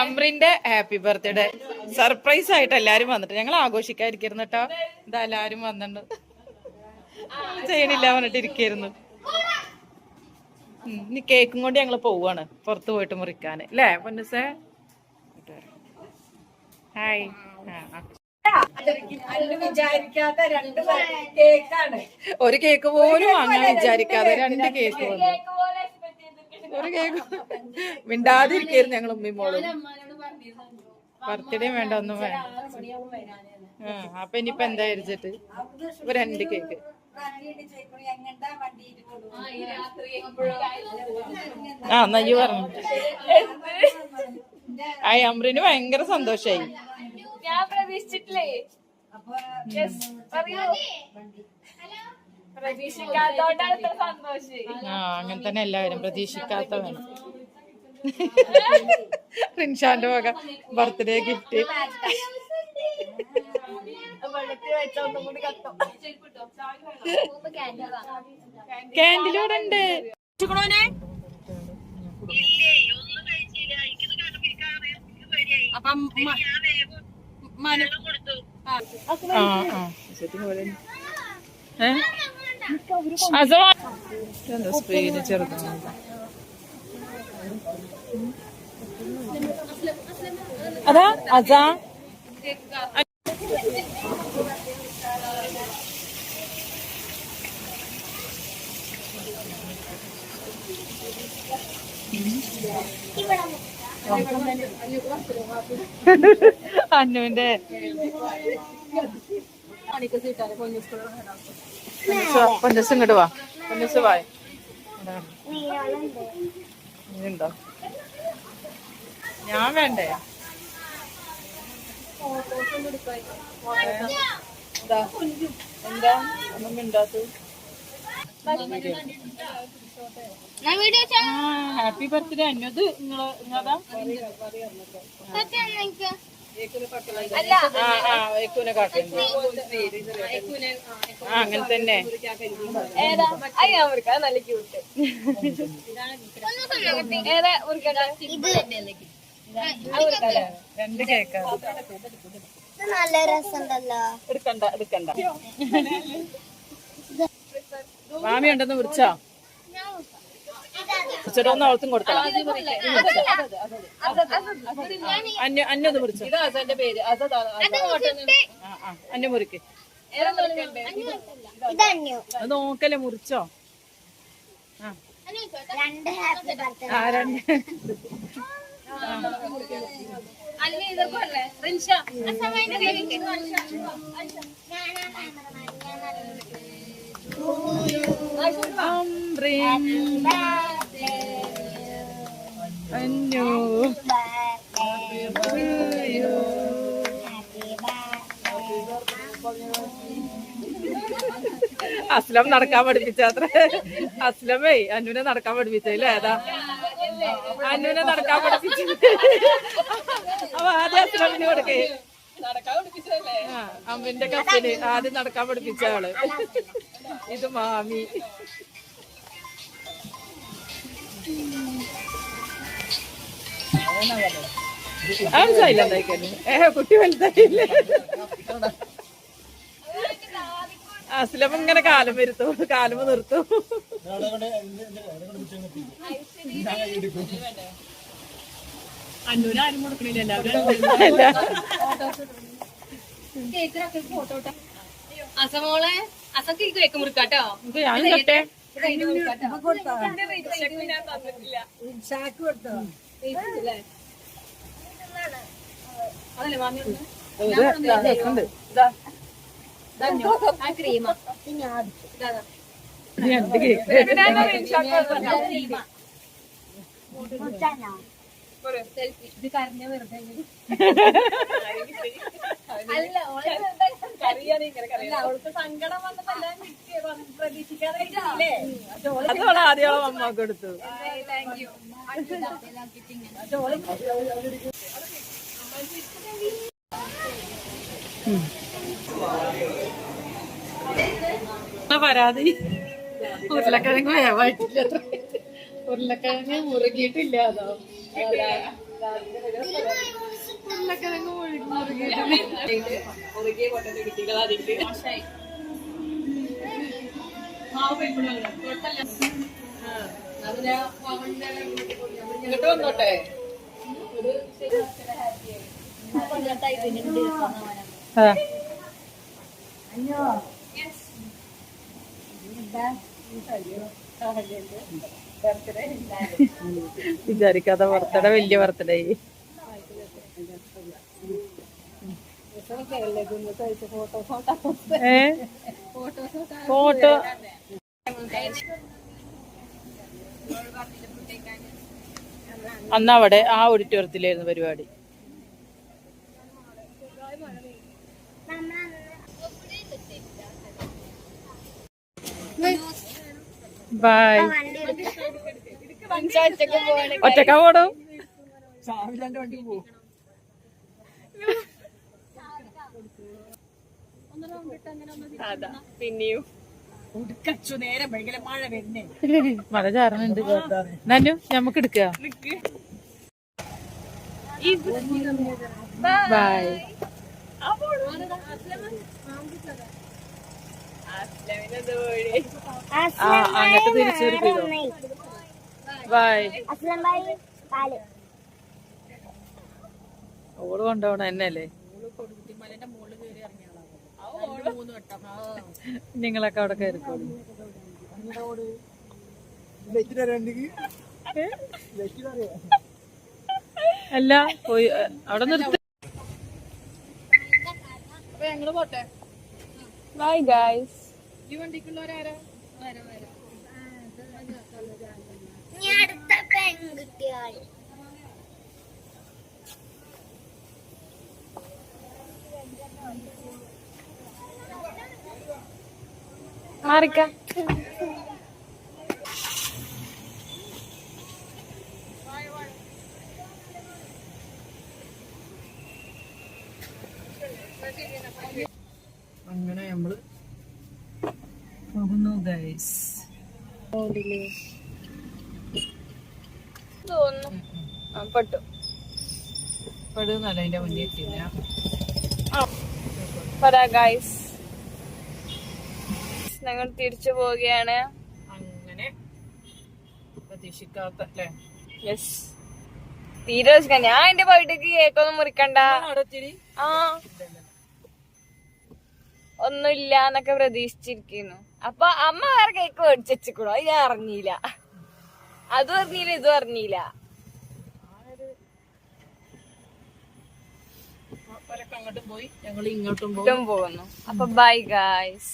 അമ്രിന്റെ happy birthday. Surprise ആയിട്ട് എല്ലാരും വന്നിട്ട്. ഞങ്ങൾ ആഘോഷിക്കാതിരിക്കുന്നു കേട്ടോ ഇതാ എല്ലാരും വന്നിട്ടുണ്ട് ചെയ്യണില്ല പറഞ്ഞിട്ട് ഇരിക്കായിരുന്നു ഉം, ഇനി കേക്കും കൊണ്ട് ഞങ്ങൾ പോവാണ്. പുറത്ത് പോയിട്ട് മുറിക്കാന്. അല്ലേ പൊന്നുസേ? ഹായ് ഒരു കേക്ക് പോലും അങ്ങനെ വിചാരിക്കാതെ രണ്ട് കേക്ക് വന്നു. ഒരു കേക്ക് മിണ്ടാതിരിക്കായിരുന്നു ഞങ്ങൾ ഉമ്മി മോളും ബർത്ത്ഡേ വേണ്ട ഒന്നും വേണ്ട. ആ അപ്പൊ ഇനിയിപ്പൊ എന്താ വിചാരിച്ചിട്ട്? ഇപ്പൊ രണ്ട് കേക്ക്. ആ നയ്യു പറഞ്ഞു. ആ അമ്രിന് ഭയങ്കര സന്തോഷായി. ഞാൻ പ്രതീക്ഷിച്ചിട്ടില്ലേ? പറയൂ. പ്രതീക്ഷിക്കാത്തോണ്ടാണ് ഇത്ര സന്തോഷം. ആ അങ്ങനെ തന്നെ എല്ലാവരും പ്രതീക്ഷിക്കാത്ത വേണം റിൻഷാന്റെ വക ബർത്ത്ഡേ ഗിഫ്റ്റ്. ക്യാൻഡിലൂടെ ഉണ്ട് അപ്പം ആ. ആ സ്പീഡ് ചെറുതാണ്? അതാ അന്നുവിന്റെ പൊന്നസ് ഇങ്ങോട്ട് വാ. പൊന്നസ് വാ. ഉണ്ടോ ഞാൻ വേണ്ടേ? എന്താ? എന്താ? ഒന്നും മിണ്ടാത്ത ഹാപ്പി ബർത്ത്ഡേ അന്നത് നിങ്ങളെ നിങ്ങളതാ? അല്ല. അങ്ങനെ തന്നെ. ഏതാ? അയ്യാ മുറുക്ക നല്ല ക്യൂട്ട് ഏതാ മുറിക്കണ്ട രണ്ട് കേക്കാ നല്ല രസമുണ്ടല്ലോ. എടുക്കണ്ട എടുക്കണ്ട. മാമി ഉണ്ടെന്ന് മുറിച്ചോ മുറിച്ചിട്ടൊന്ന് അവൾക്കും കൊടുക്കണം. അന്യ അന്യത് മുറിച്ചു? അന്യ മുറിക്ക്. അത് നോക്കല്ലേ മുറിച്ചോ? ആ. രണ്ട് ഹാപ്പി ബർത്ത്ഡേ. ആ രണ്ട്. അല്ല ഇതൊക്കെ അന്യു അസ്ലം നടക്കാൻ പഠിപ്പിച്ചത്ര അസ്ലമേ അന്നുനെ നടക്കാൻ പഠിപ്പിച്ചല്ലേ ഏതാ അന്നുനെ നടക്കാൻ പഠിപ്പിച്ചു. അപ്പൊ ആദ്യം അസ്ലമിന് കൊടുക്കേ. അമ്മിന്റെ കസിന് ആദ്യം നടക്കാൻ പഠിപ്പിച്ച ആൾ ഇത് മാമി. ആ സൈലന്റ് ആയിക്കല്ലേ ഏ കുട്ടി വലുതായില്ലേ അസ്ലം ഇങ്ങനെ കാലം വരുത്തും കാലം നിർത്തും അന്നൂരാരും അസമോളെ അസക്ക് കേക്ക് ഞാൻ കൊടുത്തോ കേക്ക്? ഇത് കരഞ്ഞ വെറുതെ അല്ല അതോടെ ആദ്യം അമ്മ കൊടുത്തു. പരാതി? ഉരുളക്കിഴങ്ങ് വേവായിട്ടില്ല. ഉരുളക്കിഴങ്ങ് മുറുകിയിട്ടില്ല അതോ? ഇങ്ങോട്ട് വന്നോട്ടെ. ആ. വിചാരിക്കാതെ ബർത്ത്ഡേ വലിയ ബർത്ത്ഡേ ഏ ഫോട്ടോ അന്നവിടെ ആ ഓഡിറ്റോറിയത്തിലായിരുന്നു പരിപാടി. ബൈ ഒറ്റക്ക പോടും പിന്നെയും. ഉടുക്കച്ചു നേരെ ഭയങ്കര മഴ വരുന്നേ. മഴ ചാറുന്നുണ്ട് നന്നു ഞമ്മക്ക് എടുക്കുക ബൈ ആ. അങ്ങോട്ട് തിരിച്ചു ബൈ അസ്ലം ഭായി പാൽ. ഓൾ കൊണ്ടുപോണ എന്നല്ലേ നിങ്ങളൊക്കെ അവിടെ കയറിക്കോളൂ അല്ല പോയി അവിടെ നിർത്തി. ഞങ്ങൾ പോട്ടെ? ബൈ ഗൈസ് ഈ വണ്ടിക്കുള്ളവരാരാ? ഇനി അടുത്ത പെൺകുട്ടികൾ. മാറിക്ക. അങ്ങനെ നമ്മൾ പോകുന്നു ഗൈസ് തോന്നുന്നു. പെട്ടു. പെടുന്നല്ല അതിന്റെ മുന്നിൽ എത്തിയില്ല. ഗൈസ് ഞങ്ങൾ തിരിച്ചു പോവുകയാണ്. അങ്ങനെ പ്രതീക്ഷിക്കാത്ത അല്ലേ? യെസ് തീരെ ഞാൻ എന്റെ വീട്ടിലേക്ക് കേക്കൊന്നും മുറിക്കണ്ട. ആ. ഒന്നുമില്ല എന്നൊക്കെ പ്രതീക്ഷിച്ചിരിക്കുന്നു. അപ്പൊ അമ്മ വേറെ കേക്ക് മേടിച്ചു അത് ഞാൻ അറിഞ്ഞില്ല. അതും അറിഞ്ഞില്ല ഇതും അറിഞ്ഞില്ല. അങ്ങോട്ടും പോയി. ഞങ്ങൾ ഇങ്ങോട്ടും പോകുന്നു. അപ്പൊ ബൈ ഗായ്സ്